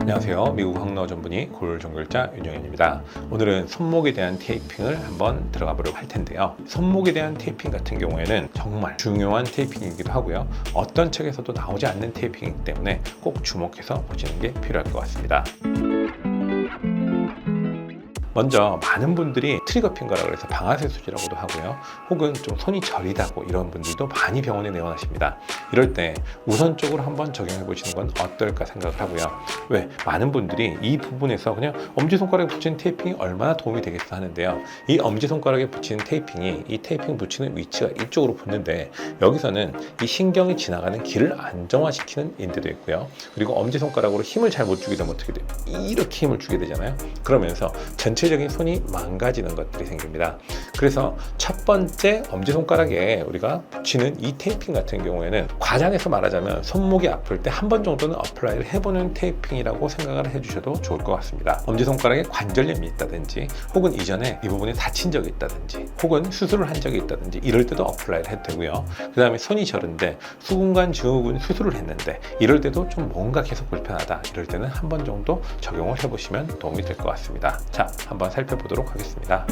안녕하세요. 미국 항로 전문의 골정글자 윤영현입니다. 오늘은 손목에 대한 테이핑을 한번 들어가 보려고 할 텐데요. 손목에 대한 테이핑 같은 경우에는 정말 중요한 테이핑이기도 하고요. 어떤 책에서도 나오지 않는 테이핑이기 때문에 꼭 주목해서 보시는 게 필요할 것 같습니다. 먼저 많은 분들이 트리거 핑거라고 해서 방아쇠 수지라고도 하고요. 혹은 좀 손이 저리다고 이런 분들도 많이 병원에 내원하십니다. 이럴 때 우선적으로 한번 적용해 보시는 건 어떨까 생각을 하고요. 왜? 많은 분들이 이 부분에서 그냥 엄지손가락에 붙이는 테이핑이 얼마나 도움이 되겠어 하는데요. 이 엄지손가락에 붙이는 테이핑이 이 테이핑 붙이는 위치가 이쪽으로 붙는데 여기서는 이 신경이 지나가는 길을 안정화시키는 인대도 있고요. 그리고 엄지손가락으로 힘을 잘 못 주게 되면 어떻게 돼요? 이렇게 힘을 주게 되잖아요. 그러면서 전체 적인 손이 망가지는 것들이 생깁니다. 그래서 첫 번째 엄지손가락에 우리가 붙이는 이 테이핑 같은 경우에는 과장해서 말하자면 손목이 아플 때 한 번 정도는 어플라이를 해보는 테이핑이라고 생각을 해주셔도 좋을 것 같습니다. 엄지손가락에 관절염이 있다든지 혹은 이전에 이 부분에 다친 적이 있다든지 혹은 수술을 한 적이 있다든지 이럴 때도 어플라이를 해도 되고요. 그 다음에 손이 저른데 수근관 증후군 수술을 했는데 이럴 때도 좀 뭔가 계속 불편하다 이럴 때는 한 번 정도 적용을 해보시면 도움이 될 것 같습니다. 자, 한번 살펴보도록 하겠습니다.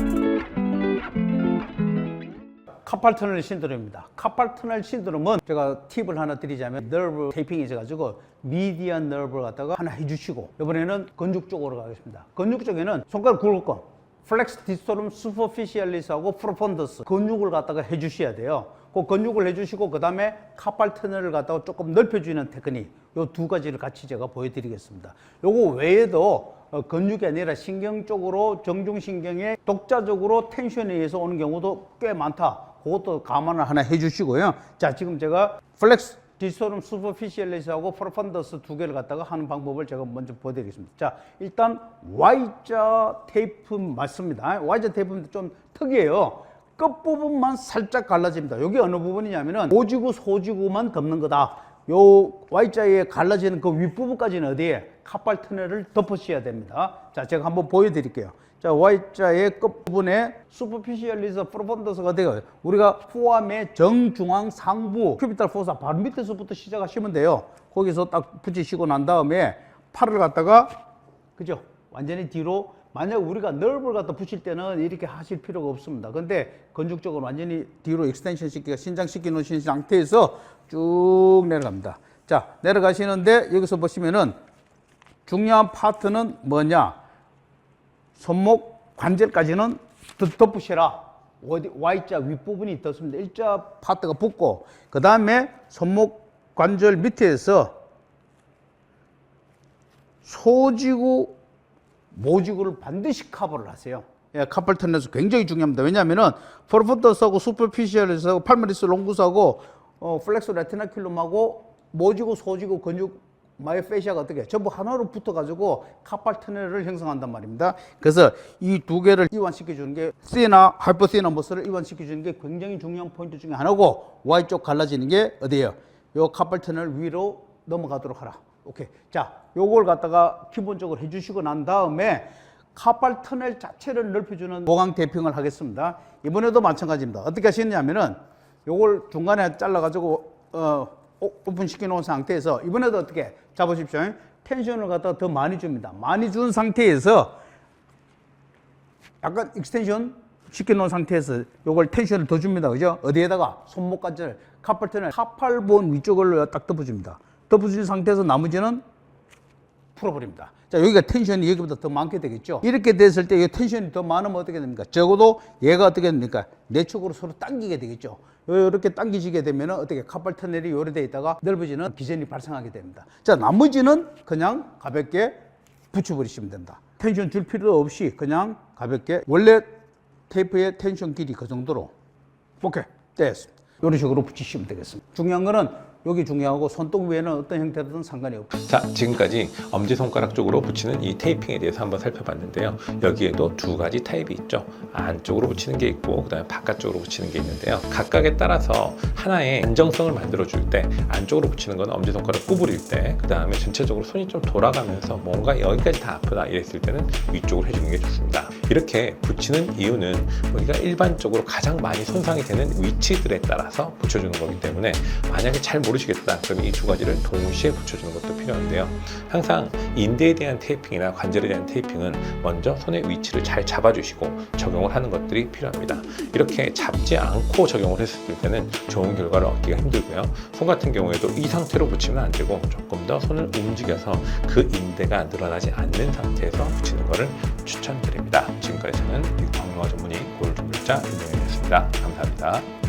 카팔 터널 신드롬입니다. 카팔 터널 신드롬은 제가 팁을 하나 드리자면 너브 테이핑이 있어가지고 미디안 너브를 갖다가 하나 해주시고 이번에는 건축 쪽으로 가겠습니다. 건축 쪽에는 손가락 굵을 거 플렉스 디스토름 슈퍼피시알리스하고 프로펀더스 근육을 갖다가 해주셔야 돼요. 그 근육을 해주시고 그 다음에 카팔 터널을 갖다가 조금 넓혀주는 테크닉 요 두 가지를 같이 제가 보여드리겠습니다. 요거 외에도 어, 근육이 아니라 신경 쪽으로 정중신경에 독자적으로 텐션에 의해서 오는 경우도 꽤 많다. 그것도 감안을 하나 해주시고요. 자, 지금 제가 플렉스 디스토름 슈퍼피시얼리스하고 프로펀더스 두 개를 갖다가 하는 방법을 제가 먼저 보여드리겠습니다. 자, 일단 Y자 테이프 맞습니다. Y자 테이프는 좀 특이해요. 끝부분만 살짝 갈라집니다. 여기 어느 부분이냐면은 오지구 소지구만 덮는 거다. 요 Y자에 갈라지는 그 윗부분까지는 어디에 카팔 터널을 덮으셔야 됩니다. 자, 제가 한번 보여드릴게요. 자, Y자의 끝부분에 슈퍼피시얼리스 프로펀더스가 되고 우리가 포함의 정중앙 상부 큐비탈 포사 바로 밑에서부터 시작하시면 돼요. 거기서 딱 붙이시고 난 다음에 팔을 갖다가 그죠? 완전히 뒤로 만약 우리가 넓을 갖다 붙일 때는 이렇게 하실 필요가 없습니다. 근데 건축적으로 완전히 뒤로 익스텐션 시키가 신장시켜 놓으신 상태에서 쭉 내려갑니다. 자, 내려가시는데 여기서 보시면은 중요한 파트는 뭐냐? 손목 관절까지는. 어디 Y자 윗부분이 떴습니다. 일자 파트가 붙고 그 다음에 손목 관절 밑에서 소지구, 모지구를 반드시 커버를 하세요. 예, 카팔 턴에서 굉장히 중요합니다. 왜냐하면은 프로포터스하고 슈퍼피시얼에서 팔마리스 롱구스하고 어, 플렉스 레티나큘럼하고 모지구, 소지구, 근육, 마이페시아가 어떻게 전부 하나로 붙어가지고 카팔 터널을 형성한단 말입니다. 그래서 이 두 개를 이완시켜 주는 게 시나 하이퍼시나 머슬을 이완시켜 주는 게 굉장히 중요한 포인트 중에 하나고 Y 쪽 갈라지는 게 어디예요? 요 카팔 터널 위로 넘어가도록 하라. 오케이. 자, 요걸 갖다가 기본적으로 해주시고 난 다음에 카팔 터널 자체를 넓혀주는 보강 대핑을 하겠습니다. 이번에도 마찬가지입니다. 어떻게 하시느냐면은 요걸 중간에 잘라가지고 어, 오- 오픈시켜 놓은 상태에서 이번에도 어떻게 잡으십시오. 텐션을 갖다가 더 많이 줍니다. 많이 준 상태에서 약간 익스텐션 시켜 놓은 상태에서 요걸 텐션을 더 줍니다. 그죠? 어디에다가? 손목 관절, 카팔 터널, 카팔본 위쪽을 딱 덮어줍니다. 덮어준 상태에서 나머지는 풀어버립니다. 자, 여기가 텐션이 여기보다 더 많게 되겠죠? 이렇게 됐을 때 이 텐션이 더 많으면 어떻게 됩니까? 적어도 얘가 어떻게 됩니까? 내쪽으로 서로 당기게 되겠죠? 이렇게 당기시게 되면 어떻게 카팔 터널이 요래돼 있다가 넓어지는 기전이 발생하게 됩니다. 자, 나머지는 그냥 가볍게 붙여버리시면 됩니다. 텐션 줄 필요 없이 그냥 가볍게 원래 테이프의 텐션 길이 그 정도로 오케이 됐습니다. 이런 식으로 붙이시면 되겠습니다. 중요한 거는 여기 중요하고 손톱 위에는 어떤 형태로든 상관이 없고 자, 지금까지 엄지손가락 쪽으로 붙이는 이 테이핑에 대해서 한번 살펴봤는데요. 여기에도 두 가지 타입이 있죠. 안쪽으로 붙이는 게 있고, 그 다음에 바깥쪽으로 붙이는 게 있는데요. 각각에 따라서 하나의 안정성을 만들어 줄 때, 안쪽으로 붙이는 건 엄지손가락 구부릴 때, 그 다음에 전체적으로 손이 좀 돌아가면서 뭔가 여기까지 다 아프다 이랬을 때는 위쪽으로 해주는 게 좋습니다. 이렇게 붙이는 이유는 우리가 일반적으로 가장 많이 손상이 되는 위치들에 따라서 붙여주는 거기 때문에 만약에 잘 모르시겠다. 그럼 이두 가지를 동시에 붙여주는 것도 필요한데요. 항상 인대에 대한 테이핑이나 관절에 대한 테이핑은 먼저 손의 위치를 잘 잡아주시고 적용을 하는 것들이 필요합니다. 이렇게 잡지 않고 적용을 했을 때는 좋은 결과를 얻기가 힘들고요. 손 같은 경우에도 이 상태로 붙이면 안 되고 조금 더 손을 움직여서 그 인대가 늘어나지 않는 상태에서 붙이는 것을 추천드립니다. 지금까지 저는 광명화 전문의 골든글자 임동현이었습니다. 감사합니다.